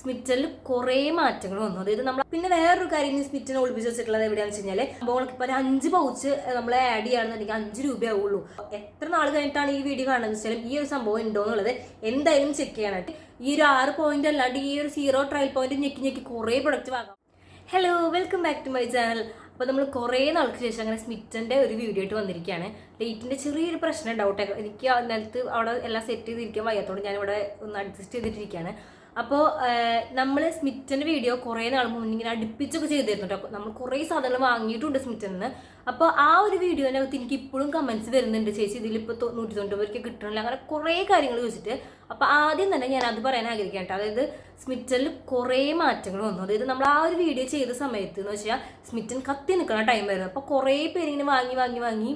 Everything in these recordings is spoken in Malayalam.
സ്മിറ്റനിൽ കുറേ മാറ്റങ്ങൾ വന്നു. അതായത് നമ്മൾ പിന്നെ വേറൊരു കാര്യം ഈ സ്മിറ്റിനെ ഒളിപ്പിച്ച് വെച്ചിട്ടുള്ളത് എവിടെയാണെന്ന് വെച്ച് കഴിഞ്ഞാൽ സംഭവങ്ങൾക്ക് ഇപ്പോൾ ഒരു അഞ്ച് പൗച്ച് നമ്മൾ ആഡ് ചെയ്യുകയാണെന്നുണ്ടെങ്കിൽ അഞ്ച് രൂപയാവുള്ളൂ എത്ര നാൾ കഴിഞ്ഞിട്ടാണ് ഈ വീഡിയോ കാണുന്നത് വെച്ചാലും ഈ ഒരു സംഭവം ഉണ്ടോ എന്നുള്ളത് എന്തായാലും ചെക്ക് ചെയ്യാനായിട്ട് ഈ ഒരു ആറ് പോയിന്റ് അല്ലാണ്ട് ഈ ഒരു സീറോ ട്രയൽ പോയിന്റ് ഞെക്കി ഞെക്കി കുറേ പ്രൊഡക്റ്റ് വാങ്ങാം. Hello welcome back to my channel അപ്പോൾ നമ്മൾ കുറേ നാൾക്ക് ശേഷം അങ്ങനെ സ്മിറ്റന്റെ ഒരു വീഡിയോ ആയിട്ട് വന്നിരിക്കുകയാണ്. ലൈറ്റിന്റെ ചെറിയൊരു പ്രശ്നം ഡൗട്ട് എനിക്ക് നിലത്ത് അവിടെ എല്ലാം സെറ്റ് ചെയ്തിരിക്കാൻ വയ്യാത്തതുകൊണ്ട് ഞാനിവിടെ ഒന്ന് അഡ്ജസ്റ്റ് ചെയ്തിട്ടിരിക്കുകയാണ്. അപ്പോൾ നമ്മൾ സ്മിറ്റന്റെ വീഡിയോ കുറേ നാൾ മുന്നേ ഇങ്ങനെ അടുപ്പിച്ചൊക്കെ ചെയ്തിരുന്നു കേട്ടോ നമ്മൾ കുറേ സാധനങ്ങൾ വാങ്ങിയിട്ടുണ്ട് സ്മിറ്റിൽ നിന്ന് അപ്പോൾ ആ ഒരു വീഡിയോന്റെ അകത്ത് എനിക്ക് ഇപ്പോഴും കമൻസ് വരുന്നുണ്ട്. ചേച്ചി ഇതിലിപ്പോൾ നൂറ്റി തൊണ്ണൂറ് കിട്ടണില്ല. അങ്ങനെ കുറേ കാര്യങ്ങൾ ചോദിച്ചിട്ട്. അപ്പോൾ ആദ്യം തന്നെ ഞാൻ അത് പറയാൻ ആഗ്രഹിക്കാം കേട്ടോ. അതായത് സ്മിറ്റനിൽ കുറേ മാറ്റങ്ങൾ വന്നു. അതായത് നമ്മൾ ആ ഒരു വീഡിയോ ചെയ്ത സമയത്ത് എന്ന് വെച്ചാൽ സ്മിറ്റൻ കത്തി നിൽക്കുന്ന ടൈം വരുന്നത് അപ്പോൾ കുറേ പേര് ഇങ്ങനെ വാങ്ങി വാങ്ങി വാങ്ങി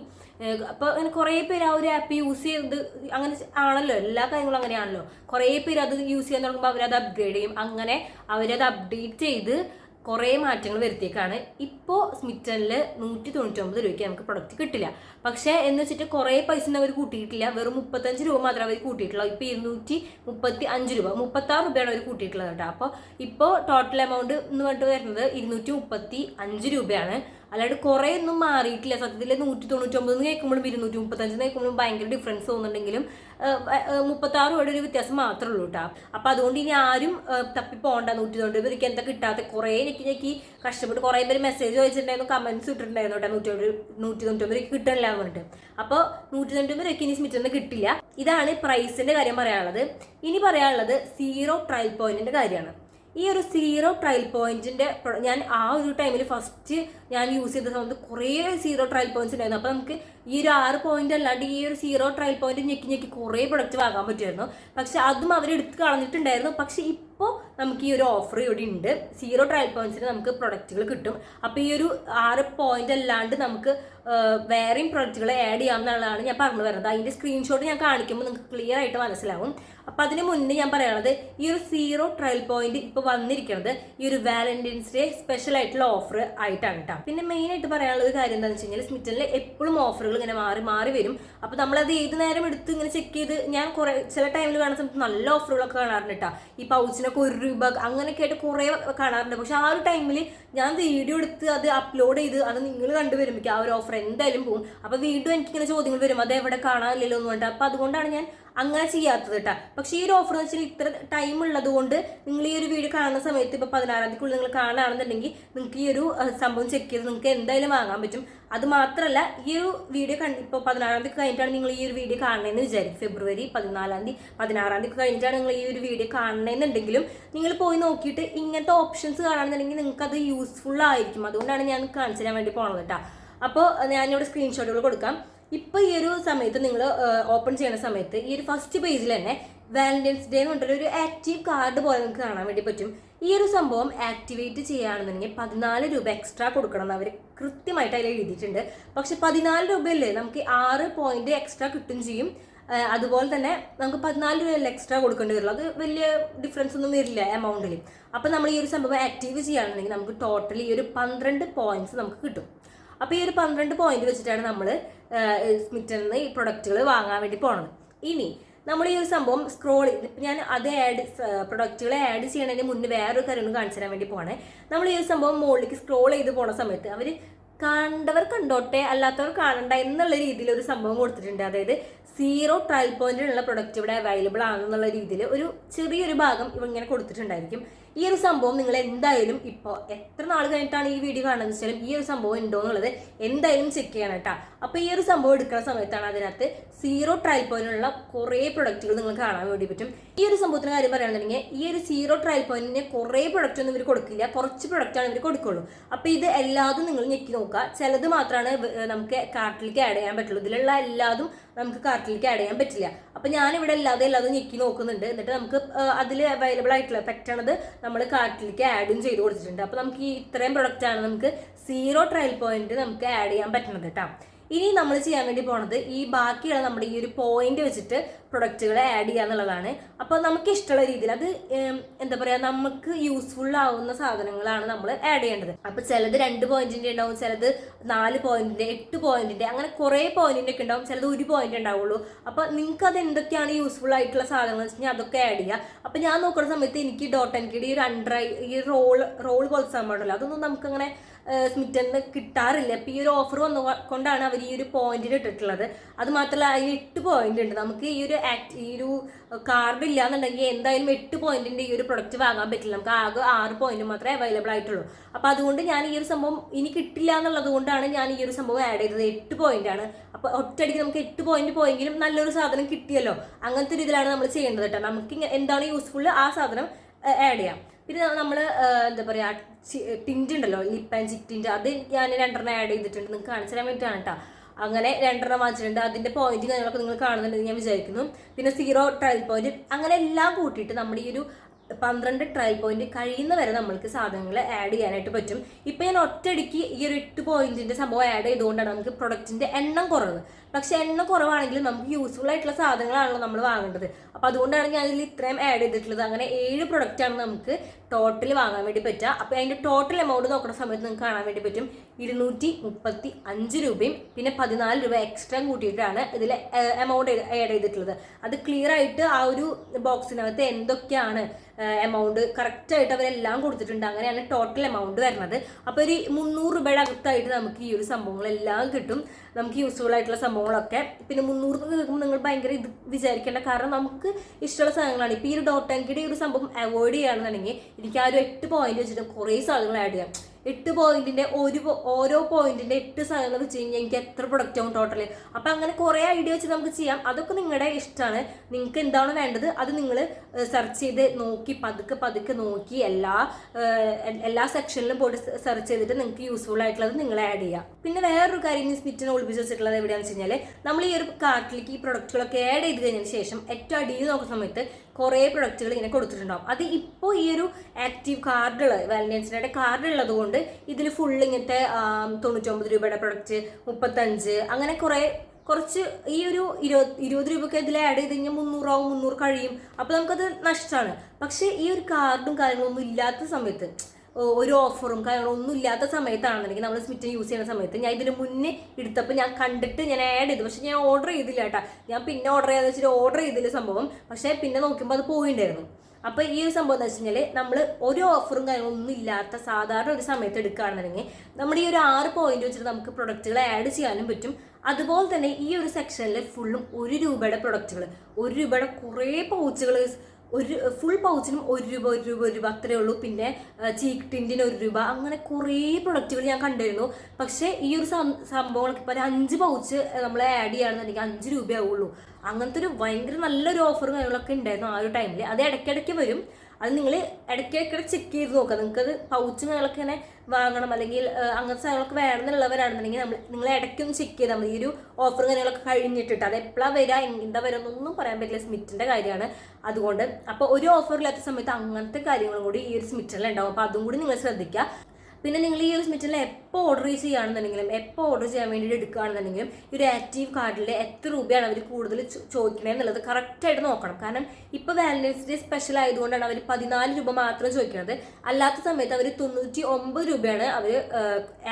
അപ്പോൾ അങ്ങനെ കുറേ പേര് ആ ഒരു ആപ്പ് യൂസ് ചെയ്ത് അങ്ങനെ ആണല്ലോ എല്ലാ കാര്യങ്ങളും അങ്ങനെയാണല്ലോ. കുറേ പേര് അത് യൂസ് ചെയ്യാൻ തുടങ്ങുമ്പോൾ അവരത് അപ്ഗ്രേഡ് ചെയ്യും. അങ്ങനെ അവരത് അപ്ഡേറ്റ് ചെയ്ത് കുറേ മാറ്റങ്ങൾ വരുത്തിയേക്കാണ്. ഇപ്പോൾ സ്മിറ്റനിൽ നൂറ്റി തൊണ്ണൂറ്റൊമ്പത് രൂപയ്ക്ക് നമുക്ക് പ്രൊഡക്റ്റ് കിട്ടില്ല. പക്ഷേ എന്ന് വെച്ചിട്ട് കുറേ പൈസ ഒന്നും അവർ കൂട്ടിയിട്ടില്ല. വെറും മുപ്പത്തഞ്ച് രൂപ മാത്രമേ അവർ കൂട്ടിയിട്ടുള്ളൂ. ഇപ്പോൾ ഇരുന്നൂറ്റി മുപ്പത്തി അഞ്ച് രൂപ. മുപ്പത്താറ് രൂപയാണ് അവർ കൂട്ടിയിട്ടുള്ളത് കേട്ടോ. അപ്പോൾ ഇപ്പോൾ ടോട്ടൽ എമൗണ്ട് എന്ന് പറഞ്ഞിട്ട് വരുന്നത് ഇരുന്നൂറ്റി മുപ്പത്തി അഞ്ച് രൂപയാണ്. അല്ലാണ്ട് കുറേ ഒന്നും മാറിയിട്ടില്ല. സത്യത്തിൽ നൂറ്റി തൊണ്ണൂറ്റൊമ്പത് എന്ന് കേൾക്കുമ്പോഴും ഇരുന്നൂറ്റി മുപ്പത്തഞ്ച് കേൾക്കുമ്പോഴും ഭയങ്കര ഡിഫറൻസ് തോന്നുന്നുണ്ടെങ്കിലും മുപ്പത്താറ് രൂപയുടെ ഒരു വ്യത്യാസം മാത്രമേ ഉള്ളൂ കേട്ടോ. അപ്പം അതുകൊണ്ട് ഇനി ആരും തപ്പി പോകണ്ട നൂറ്റി തൊണ്ണൂറ് പേർക്ക് എന്താ കിട്ടാത്ത കുറേ എനിക്ക് ഞെക്കി കഷ്ടപ്പെട്ട് കുറേ പേര് മെസ്സേജ് ചോദിച്ചിട്ടുണ്ടായിരുന്നു കമൻസ് ഇട്ടിട്ടുണ്ടായിരുന്നു കേട്ടോ. നൂറ്റി നൂറ്റി തൊണ്ണൂറ്റൊമ്പത് രൂപയ്ക്ക് കിട്ടണില്ല എന്ന് പറഞ്ഞിട്ട്. അപ്പോൾ നൂറ്റി തൊണ്ണൂറ്റൊമ്പത് രൂപയ്ക്ക് ഇനി സ്മിറ്റൊന്നും കിട്ടില്ല. ഇതാണ് പ്രൈസിന്റെ കാര്യം പറയാനുള്ളത്. ഇനി പറയാനുള്ളത് സീറോ ട്രയൽ പോയിന്റിന്റെ കാര്യമാണ്. ഈ ഒരു സീറോ ട്രയൽ പോയിന്റിന്റെ ഞാൻ ആ ഒരു ടൈമിൽ ഫസ്റ്റ് ഞാൻ യൂസ് ചെയ്ത സമയത്ത് കുറേ സീറോ ട്രയൽ പോയിന്റ്സ് ഉണ്ടായിരുന്നു. അപ്പോൾ നമുക്ക് ഈ ഒരു ആറ് പോയിന്റ് അല്ലാണ്ട് ഈ ഒരു സീറോ ട്രയൽ പോയിന്റ് ഞെക്കി ഞെക്കി കുറേ പ്രൊഡക്റ്റ് വാങ്ങാൻ പറ്റുമായിരുന്നു. പക്ഷെ അതും അവർ എടുത്ത് കളഞ്ഞിട്ടുണ്ടായിരുന്നു. പക്ഷെ ഇപ്പോൾ നമുക്ക് ഈ ഒരു ഓഫർ ഇവിടെ ഉണ്ട്. സീറോ ട്രയൽ പോയിന്റ്സിന് നമുക്ക് പ്രൊഡക്റ്റുകൾ കിട്ടും. അപ്പോൾ ഈ ഒരു ആറ് പോയിന്റ് അല്ലാണ്ട് നമുക്ക് വേറെയും പ്രൊഡക്റ്റുകൾ ആഡ് ചെയ്യാമെന്നുള്ളതാണ് ഞാൻ പറഞ്ഞു വരുന്നത്. അതിന്റെ സ്ക്രീൻഷോട്ട് ഞാൻ കാണിക്കുമ്പോൾ നിങ്ങൾക്ക് ക്ലിയർ ആയിട്ട് മനസ്സിലാവും. അപ്പോൾ അതിന് മുന്നേ ഞാൻ പറയുന്നത് ഈ ഒരു സീറോ ട്രയൽ പോയിന്റ് ഇപ്പോൾ വന്നിരിക്കുന്നത് ഈ ഒരു വാലന്റൈൻസ് ഡേ സ്പെഷ്യൽ ആയിട്ടുള്ള ഓഫർ ആയിട്ടാണ് കേട്ടോ. പിന്നെ മെയിൻ ആയിട്ട് പറയാനുള്ള ഒരു കാര്യം എന്താണെന്ന് വെച്ച് കഴിഞ്ഞാൽ സ്മിറ്റനിൽ എപ്പോഴും ഓഫറുകൾ ഇങ്ങനെ മാറി മാറി വരും. അപ്പോൾ നമ്മളത് ഏത് നേരം എടുത്ത് ഇങ്ങനെ ചെക്ക് ചെയ്ത് ഞാൻ കുറേ ചില ടൈമിൽ കാണുന്ന സമയത്ത് നല്ല ഓഫറുകളൊക്കെ കാണാറുണ്ട് കേട്ടോ. ഈ പൗച്ചിനൊക്കെ ഒരു രൂപ അങ്ങനെയൊക്കെ ആയിട്ട് കുറേ കാണാറുണ്ട്. പക്ഷെ ആ ഒരു ടൈമിൽ ഞാൻ വീഡിയോ എടുത്ത് അത് അപ്ലോഡ് ചെയ്ത് അത് നിങ്ങൾ കണ്ടുവരുമ്പോൾ ആ ഒരു ഓഫർ എന്തായാലും പോകും അപ്പോൾ വീണ്ടും എനിക്കിങ്ങനെ ചോദ്യങ്ങൾ വരും. അത് എവിടെ കാണാനില്ലല്ലോ എന്ന് പറഞ്ഞിട്ട്. അപ്പോൾ അതുകൊണ്ടാണ് ഞാൻ അങ്ങനെ ചെയ്യാത്തത് കേട്ടോ പക്ഷേ ഈ ഒരു ഓഫർ എന്ന് വെച്ചാൽ ഇത്ര ടൈം ഉള്ളത് കൊണ്ട് നിങ്ങൾ ഈ ഒരു വീഡിയോ കാണുന്ന സമയത്ത് ഇപ്പോൾ പതിനാറാം തീയതിക്കുള്ളിൽ നിങ്ങൾ കാണുകയാണെന്നുണ്ടെങ്കിൽ നിങ്ങൾക്ക് ഈ ഒരു സംഭവം ചെക്ക് ചെയ്ത് നിങ്ങൾക്ക് എന്തായാലും വാങ്ങാൻ പറ്റും. അത് മാത്രമല്ല ഈ ഒരു വീഡിയോ കണ്ട് ഇപ്പോൾ പതിനാറാം തീയതി കഴിഞ്ഞിട്ടാണ് നിങ്ങൾ ഈ ഒരു വീഡിയോ കാണണമെന്ന് വിചാരിക്കും. ഫെബ്രുവരി പതിനാലാം തീയതി പതിനാറാം തീയതി കഴിഞ്ഞിട്ടാണ് നിങ്ങൾ ഈ ഒരു വീഡിയോ കാണണമെന്നുണ്ടെങ്കിലും നിങ്ങൾ പോയി നോക്കിയിട്ട് ഇങ്ങനത്തെ ഓപ്ഷൻസ് കാണുകയാണെന്നുണ്ടെങ്കിൽ നിങ്ങൾക്ക് അത് യൂസ്ഫുൾ ആയിരിക്കും. അതുകൊണ്ടാണ് ഞാൻ കാണിച്ചു തരാൻ വേണ്ടി പോണത് കേട്ടോ അപ്പോൾ ഞാനിവിടെ സ്ക്രീൻഷോട്ടുകൾ കൊടുക്കാം. ഇപ്പോൾ ഈ ഒരു സമയത്ത് നിങ്ങൾ ഓപ്പൺ ചെയ്യുന്ന സമയത്ത് ഈ ഒരു ഫസ്റ്റ് പേജിൽ തന്നെ വാലന്റൈൻസ് ഡേ എന്ന് പറഞ്ഞിട്ട് ഒരു ആക്റ്റീവ് കാർഡ് പോലെ നിങ്ങൾക്ക് കാണാൻ വേണ്ടി പറ്റും. ഈ ഒരു സംഭവം ആക്ടിവേറ്റ് ചെയ്യുകയാണെന്നുണ്ടെങ്കിൽ പതിനാല് രൂപ എക്സ്ട്രാ കൊടുക്കണം എന്ന് അവർ കൃത്യമായിട്ട് അതിൽ എഴുതിയിട്ടുണ്ട്. പക്ഷെ പതിനാല് രൂപയല്ലേ നമുക്ക് ആറ് പോയിന്റ് എക്സ്ട്രാ കിട്ടും ചെയ്യും. അതുപോലെ തന്നെ നമുക്ക് പതിനാല് രൂപയല്ല എക്സ്ട്രാ കൊടുക്കേണ്ടി വരുള്ളൂ. അത് വലിയ ഡിഫറൻസ് ഒന്നും വരില്ല എമൗണ്ടിൽ അപ്പോൾ നമ്മൾ ഈ ഒരു സംഭവം ആക്റ്റീവ് ചെയ്യുകയാണെന്നുണ്ടെങ്കിൽ നമുക്ക് ടോട്ടലി ഈ ഒരു പന്ത്രണ്ട് പോയിന്റ്സ് നമുക്ക് കിട്ടും. അപ്പോൾ ഈ ഒരു പന്ത്രണ്ട് പോയിന്റ് വെച്ചിട്ടാണ് നമ്മൾ സ്മിറ്റിൽ നിന്ന് ഈ പ്രൊഡക്റ്റുകൾ വാങ്ങാൻ വേണ്ടി പോണത്. ഇനി നമ്മൾ ഈ ഒരു സംഭവം സ്ക്രോൾ ഞാൻ അത് ആഡ് പ്രൊഡക്റ്റുകൾ ആഡ് ചെയ്യണതിന് മുന്നേ വേറൊരു കാര്യം കാണിച്ചു തരാൻ വേണ്ടി പോണേ നമ്മൾ ഈ ഒരു സംഭവം മുകളിലേക്ക് സ്ക്രോൾ ചെയ്ത് പോണ സമയത്ത് അവർ കണ്ടവർ കണ്ടോട്ടെ അല്ലാത്തവർ കാണണ്ട എന്നുള്ള രീതിയിൽ ഒരു സംഭവം കൊടുത്തിട്ടുണ്ട്. അതായത് സീറോ ട്രയൽ പോയിന്റിലുള്ള പ്രൊഡക്റ്റ് ഇവിടെ അവൈലബിൾ ആണെന്നുള്ള രീതിയിൽ ഒരു ചെറിയൊരു ഭാഗം ഇവ ഇങ്ങനെ കൊടുത്തിട്ടുണ്ടായിരിക്കും. ഈ ഒരു സംഭവം നിങ്ങൾ എന്തായാലും ഇപ്പോൾ എത്ര നാൾ കഴിഞ്ഞിട്ടാണ് ഈ വീഡിയോ കാണുന്നത് വെച്ചാലും ഈ ഒരു സംഭവം ഉണ്ടോ എന്നുള്ളത് എന്തായാലും ചെക്ക് ചെയ്യണം കേട്ടോ. അപ്പോൾ ഈ ഒരു സംഭവം എടുക്കുന്ന സമയത്താണ് അതിനകത്ത് സീറോ ട്രയൽ പോയിന്റുള്ള കുറേ പ്രൊഡക്റ്റുകൾ നിങ്ങൾ കാണാൻ വേണ്ടി പറ്റും. ഈ ഒരു സംഭവത്തിന് കാര്യം പറയുകയാണെന്നുണ്ടെങ്കിൽ ഈ ഒരു സീറോ ട്രയൽ പോയിന്റിന് കുറേ പ്രൊഡക്റ്റ് ഒന്നും ഇവർ കൊടുക്കില്ല. കുറച്ച് പ്രൊഡക്റ്റാണ് ഇവർ കൊടുക്കുള്ളൂ. അപ്പോൾ ഇത് എല്ലാതും നിങ്ങൾ ഞെക്കി നോക്കുക. ചിലത് മാത്രമാണ് നമുക്ക് കാർട്ടിലേക്ക് ആഡ് ചെയ്യാൻ പറ്റുള്ളൂ. ഇതിലുള്ള എല്ലാതും നമുക്ക് കാർട്ടിലേക്ക് ആഡ് ചെയ്യാൻ പറ്റില്ല. അപ്പോൾ ഞാനിവിടെ അല്ലാതെ അല്ലാതെ ഞെക്കി നോക്കുന്നുണ്ട്. എന്നിട്ട് നമുക്ക് അതിൽ അവൈലബിൾ ആയിട്ടുള്ള എഫക്റ്റ് ആണത് നമ്മൾ കാർട്ടിലേക്ക് ആഡും ചെയ്ത് കൊടുത്തിട്ടുണ്ട്. അപ്പോൾ നമുക്ക് ഈ ഇത്രയും പ്രൊഡക്റ്റ് ആണ് നമുക്ക് സീറോ ട്രയൽ പോയിന്റ് നമുക്ക് ആഡ് ചെയ്യാൻ പറ്റുന്നത് കേട്ടോ. ഇനി നമ്മൾ ചെയ്യാൻ വേണ്ടി പോണത് ഈ ബാക്കിയുള്ള നമ്മുടെ ഈ ഒരു പോയിന്റ് വെച്ചിട്ട് പ്രൊഡക്റ്റുകൾ ആഡ് ചെയ്യുക എന്നുള്ളതാണ്. അപ്പോൾ നമുക്ക് ഇഷ്ടമുള്ള രീതിയിൽ അത് എന്താ പറയുക നമുക്ക് യൂസ്ഫുൾ ആവുന്ന സാധനങ്ങളാണ് നമ്മൾ ആഡ് ചെയ്യേണ്ടത്. അപ്പോൾ ചിലത് രണ്ട് പോയിന്റിന്റെ ഉണ്ടാവും ചിലത് നാല് പോയിന്റിന്റെ എട്ട് പോയിന്റിന്റെ അങ്ങനെ കുറേ പോയിന്റിന്റെ ഒക്കെ ഉണ്ടാവും ചിലത് ഒരു പോയിന്റ് ഉണ്ടാവുള്ളൂ. അപ്പോൾ നിങ്ങൾക്ക് അത് എന്തൊക്കെയാണ് യൂസ്ഫുൾ ആയിട്ടുള്ള സാധനങ്ങൾ വെച്ച് കഴിഞ്ഞാൽ അതൊക്കെ ആഡ് ചെയ്യുക അപ്പോൾ ഞാൻ നോക്കുന്ന സമയത്ത് എനിക്ക് ഡോട്ട് ആൻഡ് കിയുടെ ഒരു അണ്ടർ ഈ റോൾ റോൾ പോലത്തെ സംഭവമുണ്ടല്ലോ അതൊന്നും നമുക്കങ്ങനെ സ്മിറ്റന്ന് കിട്ടാറില്ല. അപ്പോൾ ഈ ഒരു ഓഫർ വന്ന കൊണ്ടാണ് അവർ ഈ ഒരു പോയിന്റിൽ ഇട്ടിട്ടുള്ളത്. അത് മാത്രമല്ല അതിന് എട്ട് പോയിന്റ് ഉണ്ട്. നമുക്ക് ഈ ഒരു ആക്ട് ഈ ഒരു കാർഡ് ഇല്ല എന്നുണ്ടെങ്കിൽ എന്തായാലും എട്ട് പോയിന്റിന്റെ ഈ ഒരു പ്രൊഡക്റ്റ് വാങ്ങാൻ പറ്റില്ല. നമുക്ക് ആകെ ആറ് പോയിന്റ് മാത്രമേ അവൈലബിൾ ആയിട്ടുള്ളൂ. അപ്പോൾ അതുകൊണ്ട് ഞാൻ ഈ ഒരു സംഭവം ഇനി കിട്ടില്ല എന്നുള്ളത് കൊണ്ടാണ് ഞാൻ ഈ ഒരു സംഭവം ആഡ് ചെയ്തത്. എട്ട് ആണ്. അപ്പോൾ ഒറ്റയടിക്ക് നമുക്ക് എട്ട് പോയിന്റ് പോയെങ്കിലും നല്ലൊരു സാധനം കിട്ടിയല്ലോ. അങ്ങനത്തെ രീതിയിലാണ് നമ്മൾ ചെയ്യേണ്ടത് കേട്ടോ. നമുക്ക് എന്താണ് യൂസ്ഫുൾ ആ സാധനം ആഡ് ചെയ്യാം. പിന്നെ നമ്മൾ എന്താ പറയുക ടിന്റ് ഉണ്ടല്ലോ ലിപ്പ് ആൻഡ് ചിക് ടിന്റ്. അത് ഞാൻ രണ്ടെണ്ണം ആഡ് ചെയ്തിട്ടുണ്ട്. നിങ്ങൾക്ക് കാണിച്ചു തരാൻ വേണ്ടിയിട്ടാണ് കേട്ടോ അങ്ങനെ രണ്ടെണ്ണം വാങ്ങിച്ചിട്ടുണ്ട്. അതിന്റെ പോയിന്റ് കാര്യങ്ങളൊക്കെ നിങ്ങൾ കാണുന്നുണ്ടെന്ന് ഞാൻ വിചാരിക്കുന്നു. പിന്നെ സീറോ ട്രയൽ പോയിന്റ് അങ്ങനെ എല്ലാം കൂട്ടിയിട്ട് നമ്മുടെ ഈ ഒരു പന്ത്രണ്ട് ട്രയൽ പോയിന്റ് കഴിയുന്ന വരെ നമ്മൾക്ക് സാധനങ്ങൾ ആഡ് ചെയ്യാനായിട്ട് പറ്റും. ഇപ്പൊ ഞാൻ ഒറ്റയടിക്ക് ഈ ഒരു എട്ട് പോയിന്റിന്റെ സംഭവം ആഡ് ചെയ്തുകൊണ്ടാണ് നമുക്ക് പ്രൊഡക്റ്റിന്റെ എണ്ണം കുറവ്. പക്ഷെ എണ്ണം കുറവാണെങ്കിൽ നമുക്ക് യൂസ്ഫുൾ ആയിട്ടുള്ള സാധനങ്ങളാണല്ലോ നമ്മൾ വാങ്ങേണ്ടത്. അപ്പൊ അതുകൊണ്ടാണ് ഞാൻ ഇതിൽ ഇത്രയും ആഡ് ചെയ്തിട്ടുള്ളത്. അങ്ങനെ ഏഴ് പ്രൊഡക്റ്റ് ആണ് നമുക്ക് ടോട്ടൽ വാങ്ങാൻ വേണ്ടി പറ്റുക. അപ്പൊ അതിന്റെ ടോട്ടൽ എമൗണ്ട് നോക്കുന്ന സമയത്ത് നിങ്ങൾക്ക് കാണാൻ വേണ്ടി പറ്റും. ഇരുന്നൂറ്റി മുപ്പത്തി അഞ്ച് രൂപയും പിന്നെ പതിനാല് രൂപ എക്സ്ട്രാ കൂട്ടിയിട്ടാണ് ഇതിൽ എമൗണ്ട് ആഡ് ചെയ്തിട്ടുള്ളത്. അത് ക്ലിയർ ആയിട്ട് ആ ഒരു ബോക്സിനകത്ത് എന്തൊക്കെയാണ് എമൗണ്ട് കറക്റ്റായിട്ട് അവരെല്ലാം കൊടുത്തിട്ടുണ്ട്. അങ്ങനെയാണ് ടോട്ടൽ എമൗണ്ട് വരുന്നത്. അപ്പോൾ ഒരു മുന്നൂറ് രൂപയുടെ അകത്തായിട്ട് നമുക്ക് ഈ ഒരു സംഭവങ്ങളെല്ലാം കിട്ടും. നമുക്ക് യൂസ്ഫുൾ ആയിട്ടുള്ള സംഭവങ്ങളൊക്കെ. പിന്നെ മുന്നൂറ് കേൾക്കുമ്പോൾ നിങ്ങൾ ഭയങ്കര ഇത് വിചാരിക്കേണ്ട കാരണം നമുക്ക് ഇഷ്ടമുള്ള സാധനങ്ങളാണ്. ഇപ്പോൾ ഈ ഒരു ഡോട്ട് ഈ ഒരു സംഭവം അവോയ്ഡ് ചെയ്യുകയാണെന്നുണ്ടെങ്കിൽ എനിക്ക് ആ ഒരു എട്ട് പോയിന്റ് വെച്ചിട്ട് കുറേ സാധനങ്ങൾ ആഡ് ചെയ്യാം. എട്ട് പോയിന്റിന്റെ ഒരു ഓരോ പോയിന്റിന്റെ എട്ട് സാധനങ്ങൾ വെച്ച് കഴിഞ്ഞാൽ എനിക്ക് എത്ര പ്രൊഡക്റ്റ് ആവും ടോട്ടൽ അപ്പൊ അങ്ങനെ കുറെ ഐഡിയ വെച്ച് നമുക്ക് ചെയ്യാം. അതൊക്കെ നിങ്ങളുടെ ഇഷ്ടമാണ് നിങ്ങൾക്ക് എന്താണ് വേണ്ടത് അത് നിങ്ങൾ സെർച്ച് ചെയ്ത് നോക്കി പതുക്കെ പതുക്കെ നോക്കി എല്ലാ എല്ലാ സെക്ഷനിലും പോയിട്ട് സെർച്ച് ചെയ്തിട്ട് നിങ്ങൾക്ക് യൂസ്ഫുൾ ആയിട്ടുള്ളത് നിങ്ങൾ ആഡ് ചെയ്യാം. പിന്നെ വേറൊരു കാര്യം ഈ സ്മിറ്റിനെ ഒളിപ്പിച്ച് വെച്ചിട്ടുള്ളത് എവിടെയാണെന്ന് വെച്ച് കഴിഞ്ഞാൽ നമ്മൾ ഈ ഒരു കാർട്ടിലേക്ക് ഈ പ്രൊഡക്റ്റുകളൊക്കെ ആഡ് ചെയ്ത് കഴിഞ്ഞതിന് ശേഷം ഏറ്റവും അടിയിൽ നോക്കുന്ന സമയത്ത് കുറേ പ്രൊഡക്റ്റുകൾ ഇങ്ങനെ കൊടുത്തിട്ടുണ്ടാവും. അത് ഇപ്പോൾ ഈ ഒരു ആക്റ്റീവ് കാർഡുകൾ വാലന്റൈൻസ് ഡേ കാർഡ് ഉള്ളത് കൊണ്ട് ഇതിൽ ഫുൾ ഇങ്ങനത്തെ തൊണ്ണൂറ്റൊമ്പത് രൂപയുടെ പ്രൊഡക്റ്റ് മുപ്പത്തഞ്ച് അങ്ങനെ കുറേ കുറച്ച് ഈ ഒരു ഇരുപത് ഇരുപത് രൂപയ്ക്ക് ഇതിൽ ആഡ് ചെയ്ത് കഴിഞ്ഞാൽ മുന്നൂറാവും മുന്നൂറ് കഴിയും. അപ്പോൾ നമുക്കത് നഷ്ടമാണ് പക്ഷേ ഈ ഒരു കാർഡും കാര്യങ്ങളൊന്നും ഇല്ലാത്ത സമയത്ത് ഒരു ഓഫറും കാര്യങ്ങളും ഒന്നും ഇല്ലാത്ത സമയത്താണെന്നുണ്ടെങ്കിൽ നമ്മൾ സ്മിറ്റ് യൂസ് ചെയ്യുന്ന സമയത്ത് ഞാൻ ഇതിന് മുന്നേ എടുത്തപ്പോൾ ഞാൻ കണ്ടിട്ട് ഞാൻ ആഡ് ചെയ്തു. പക്ഷെ ഞാൻ ഓർഡർ ചെയ്തില്ല കേട്ടോ ഞാൻ പിന്നെ ഓർഡർ ചെയ്യാന്ന് വെച്ചിട്ട് ഓർഡർ ചെയ്തില്ല സംഭവം. പക്ഷേ പിന്നെ നോക്കുമ്പോൾ അത് പോയിണ്ടായിരുന്നു. അപ്പോൾ ഈ ഒരു സംഭവം എന്ന് വെച്ച് കഴിഞ്ഞാൽ നമ്മൾ ഒരു ഓഫറും കാര്യങ്ങളും ഒന്നും ഇല്ലാത്ത സാധാരണ ഒരു സമയത്ത് എടുക്കുകയാണെന്നുണ്ടെങ്കിൽ നമ്മുടെ ഈ ഒരു ആറ് പോയിന്റ് വെച്ചിട്ട് നമുക്ക് പ്രൊഡക്റ്റുകൾ ആഡ് ചെയ്യാനും പറ്റും. അതുപോലെ തന്നെ ഈ ഒരു സെക്ഷനിൽ ഫുള്ളും ഒരു രൂപയുടെ പ്രൊഡക്റ്റുകൾ ഒരു രൂപയുടെ കുറേ പൗച്ചുകൾ ഒരു ഫുൾ പൗച്ചിനും ഒരു രൂപ ഒരു രൂപ ഒരു രൂപ അത്രേ ഉള്ളൂ. പിന്നെ ചീക്ക് ടിന്റിന് ഒരു രൂപ. അങ്ങനെ കുറേ പ്രൊഡക്റ്റുകൾ ഞാൻ കണ്ടിരുന്നു. പക്ഷേ ഈ ഒരു സംഭവങ്ങളൊക്കെ ഇപ്പോൾ അഞ്ച് പൗച്ച് നമ്മൾ ആഡ് ചെയ്യുകയാണെന്നുണ്ടെങ്കിൽ അഞ്ച് രൂപയാവുള്ളൂ. അങ്ങനത്തെ ഒരു ഭയങ്കര നല്ലൊരു ഓഫറും കാര്യങ്ങളൊക്കെ ഉണ്ടായിരുന്നു ആ ഒരു ടൈമിൽ അത് ഇടയ്ക്കിടയ്ക്ക് വരും. അത് നിങ്ങൾ ഇടയ്ക്കിടയ്ക്ക് ചെക്ക് ചെയ്ത് നോക്കുക നിങ്ങൾക്കത് പൗച്ച് കാര്യങ്ങളൊക്കെ ഇങ്ങനെ വാങ്ങണം. അല്ലെങ്കിൽ അങ്ങനത്തെ സാധനങ്ങളൊക്കെ വേണമെന്നുള്ളവരാണെന്നുണ്ടെങ്കിൽ നമ്മൾ നിങ്ങൾ ഇടയ്ക്കൊന്ന് ചെക്ക് ചെയ്താൽ മതി. ഈ ഒരു ഓഫർ കാര്യങ്ങളൊക്കെ കഴിഞ്ഞിട്ടിട്ട്. അത് എപ്പോഴാണ് വരിക എന്താ വരിക എന്നൊന്നും പറയാൻ പറ്റില്ല. സ്മിറ്റിന്റെ കാര്യമാണ്. അതുകൊണ്ട് അപ്പോൾ ഒരു ഓഫർ ഇല്ലാത്ത സമയത്ത് അങ്ങനത്തെ കാര്യങ്ങളും കൂടി ഈ ഒരു സ്മിറ്റിലുണ്ടാവും അപ്പോൾ അതും കൂടി നിങ്ങൾ ശ്രദ്ധിക്കുക. പിന്നെ നിങ്ങൾ ഈ ഒരു സ്മിറ്റിൽ എപ്പോൾ ഓർഡർ ചെയ്യുകയാണെന്നുണ്ടെങ്കിലും എപ്പോൾ ഓർഡർ ചെയ്യാൻ വേണ്ടിയിട്ട് എടുക്കുകയാണെന്നുണ്ടെങ്കിലും ഈ ഒരു ആക്റ്റീവ് കാർഡിൽ എത്ര രൂപയാണ് അവർ കൂടുതൽ ചോദിക്കണേ എന്നുള്ളത് കറക്റ്റായിട്ട് നോക്കണം. കാരണം ഇപ്പോൾ വാലന്റൈൻസ് ഡേ സ്പെഷ്യൽ ആയതുകൊണ്ടാണ് അവർ പതിനാല് രൂപ മാത്രം ചോദിക്കുന്നത് അല്ലാത്ത സമയത്ത് അവർ തൊണ്ണൂറ്റി ഒമ്പത് രൂപയാണ് അവർ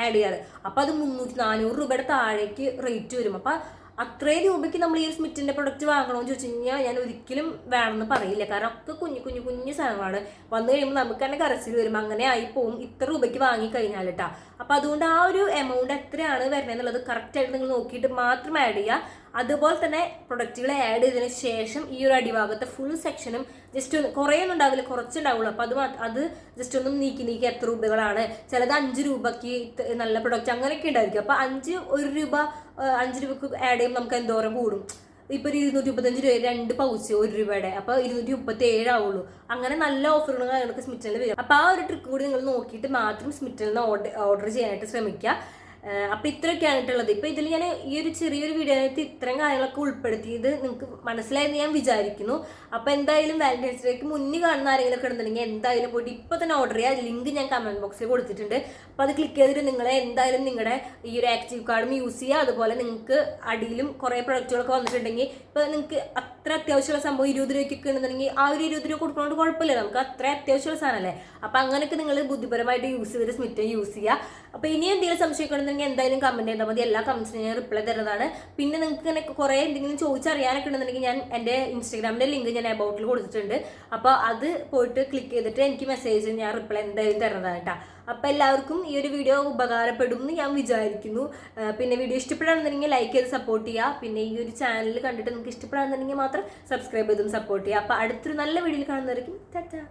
ആഡ് ചെയ്യാറ്. അപ്പോൾ അത് മുന്നൂറ്റി നാനൂറ് രൂപയുടെ താഴേക്ക് റേറ്റ് വരും. അപ്പോൾ അത്രയും രൂപയ്ക്ക് നമ്മൾ ഈ സ്മിറ്റിന്റെ പ്രൊഡക്റ്റ് വാങ്ങണമെന്ന് ചോദിച്ചു കഴിഞ്ഞാൽ ഞാൻ ഒരിക്കലും വേണമെന്ന് പറയില്ല. കാരണം ഒക്കെ കുഞ്ഞു കുഞ്ഞു കുഞ്ഞു സാധനങ്ങളാണ്. വന്നു കഴിയുമ്പോൾ നമുക്ക് തന്നെ കറച്ചിൽ വരും. അങ്ങനെ ആയി പോകും ഇത്ര രൂപയ്ക്ക് വാങ്ങി കഴിഞ്ഞാൽ കേട്ടാ അപ്പൊ അതുകൊണ്ട് ആ ഒരു എമൗണ്ട് എത്രയാണ് വരുന്നത് എന്നുള്ളത് കറക്റ്റ് ആയിട്ട് നിങ്ങൾ നോക്കിയിട്ട് മാത്രം ആഡ് ചെയ്യുക അതുപോലെ തന്നെ പ്രൊഡക്റ്റുകൾ ആഡ് ചെയ്തതിന് ശേഷം ഈ ഒരു അടിഭാഗത്തെ ഫുൾ സെക്ഷനും ജസ്റ്റ് ഒന്ന് കുറേ ഒന്നും ഉണ്ടാവില്ല. കുറച്ചുണ്ടാവുള്ളൂ അപ്പോൾ അത് അത് ജസ്റ്റ് ഒന്നും നീക്കി നീക്കി എത്ര രൂപകളാണ്. ചിലത് അഞ്ച് രൂപയ്ക്ക് നല്ല പ്രൊഡക്റ്റ് അങ്ങനെയൊക്കെ ഉണ്ടായിരിക്കും. അപ്പോൾ അഞ്ച് ഒരു രൂപ അഞ്ച് രൂപക്ക് ആഡ് ചെയ്യുമ്പോൾ നമുക്ക് എന്തോരം കൂടും? ഇപ്പൊ ഒരു ഇരുന്നൂറ്റി മുപ്പത്തഞ്ച് രൂപ രണ്ട് പൗച്ച് ഒരു രൂപയുടെ. അപ്പൊ ഇരുന്നൂറ്റി മുപ്പത്തി ഏഴാവുള്ളൂ അങ്ങനെ നല്ല ഓഫറുകൾ കാര്യങ്ങളൊക്കെ സ്മിറ്റലിൽ വരും. അപ്പൊ ആ ഒരു ട്രിക്ക് കൂടി നിങ്ങൾ നോക്കിയിട്ട് മാത്രം സ്മിറ്റലിന് ഓർഡർ ഓർഡർ ചെയ്യാനായിട്ട് ശ്രമിക്കുക. അപ്പം ഇത്രയൊക്കെയാണ് ആയിട്ടുള്ളത് ഇപ്പം ഇതിൽ ഞാൻ ഈ ഒരു ചെറിയൊരു വീഡിയോയിനകത്ത് ഇത്രയും കാര്യങ്ങളൊക്കെ ഉൾപ്പെടുത്തിയത് നിങ്ങൾക്ക് മനസ്സിലായെന്ന് ഞാൻ വിചാരിക്കുന്നു. അപ്പം എന്തായാലും വാലന്റൈൻസ് ഡേക്ക് മുന്നിൽ കാണുന്ന ആരെങ്കിലും ഒക്കെ ഉണ്ടെന്നുണ്ടെങ്കിൽ എന്തായാലും പോയിട്ട് ഇപ്പോൾ തന്നെ ഓർഡർ ചെയ്യുക ലിങ്ക് ഞാൻ കമന്റ് ബോക്സിൽ കൊടുത്തിട്ടുണ്ട്. അപ്പോൾ അത് ക്ലിക്ക് ചെയ്തിട്ട് നിങ്ങൾ എന്തായാലും നിങ്ങളുടെ ഈ ഒരു ആക്റ്റീവ് കാർഡും യൂസ് ചെയ്യുക. അതുപോലെ നിങ്ങൾക്ക് അടിയിലും കുറേ പ്രൊഡക്റ്റുകളൊക്കെ വന്നിട്ടുണ്ടെങ്കിൽ ഇപ്പോൾ നിങ്ങൾക്ക് അത്ര അത്യാവശ്യമുള്ള സംഭവം ഇരുപത് രൂപയ്ക്കൊക്കെ ഉണ്ടെന്നുണ്ടെങ്കിൽ ആ ഒരു ഇരുപത് രൂപ കൊടുക്കുന്നതുകൊണ്ട് കുഴപ്പമില്ല. നമുക്ക് അത്ര അത്യാവശ്യമുള്ള സാധനമല്ലേ? അപ്പം അങ്ങനെയൊക്കെ നിങ്ങൾ ബുദ്ധിപരമായിട്ട് യൂസ് ചെയ്തിട്ട് സ്മിറ്റ് യൂസ് ചെയ്യുക. അപ്പോൾ ഇനി എന്തെങ്കിലും സംശയിക്കണമെന്നുണ്ടെങ്കിൽ എന്തായാലും കമന്റ് ചെയ്താൽ മതി. എല്ലാ കമന്റ്സിനും ഞാൻ റിപ്ലൈ തരുന്നതാണ്. പിന്നെ നിങ്ങൾക്ക് ഇങ്ങനെ കുറേ എന്തെങ്കിലും ചോദിച്ചറിയാനൊക്കെ ഉണ്ടെന്നുണ്ടെങ്കിൽ ഞാൻ എന്റെ ഇൻസ്റ്റാഗ്രാമിന്റെ ലിങ്ക് ഞാൻ അബൌട്ടിൽ കൊടുത്തിട്ടുണ്ട്. അപ്പോൾ അത് പോയിട്ട് ക്ലിക്ക് ചെയ്തിട്ട് എനിക്ക് മെസ്സേജ് ഞാൻ റിപ്ലൈ എന്തായാലും തരുന്നതാണ് കേട്ടോ അപ്പോൾ എല്ലാവർക്കും ഈ ഒരു വീഡിയോ ഉപകാരപ്പെടും എന്ന് ഞാൻ വിചാരിക്കുന്നു. പിന്നെ വീഡിയോ ഇഷ്ടപ്പെടുകയാണെന്നുണ്ടെങ്കിൽ ലൈക്ക് ചെയ്ത് സപ്പോർട്ട് ചെയ്യുക പിന്നെ ഈ ഒരു ചാനൽ കണ്ടിട്ട് നിങ്ങൾക്ക് ഇഷ്ടപ്പെടുകയാണെന്നുണ്ടെങ്കിൽ മാത്രം സബ്സ്ക്രൈബ് ചെയ്തും സപ്പോർട്ട് ചെയ്യുക അപ്പോൾ അടുത്തൊരു നല്ല വീഡിയോയിൽ കാണുന്നതായിരിക്കും ടാറ്റാ.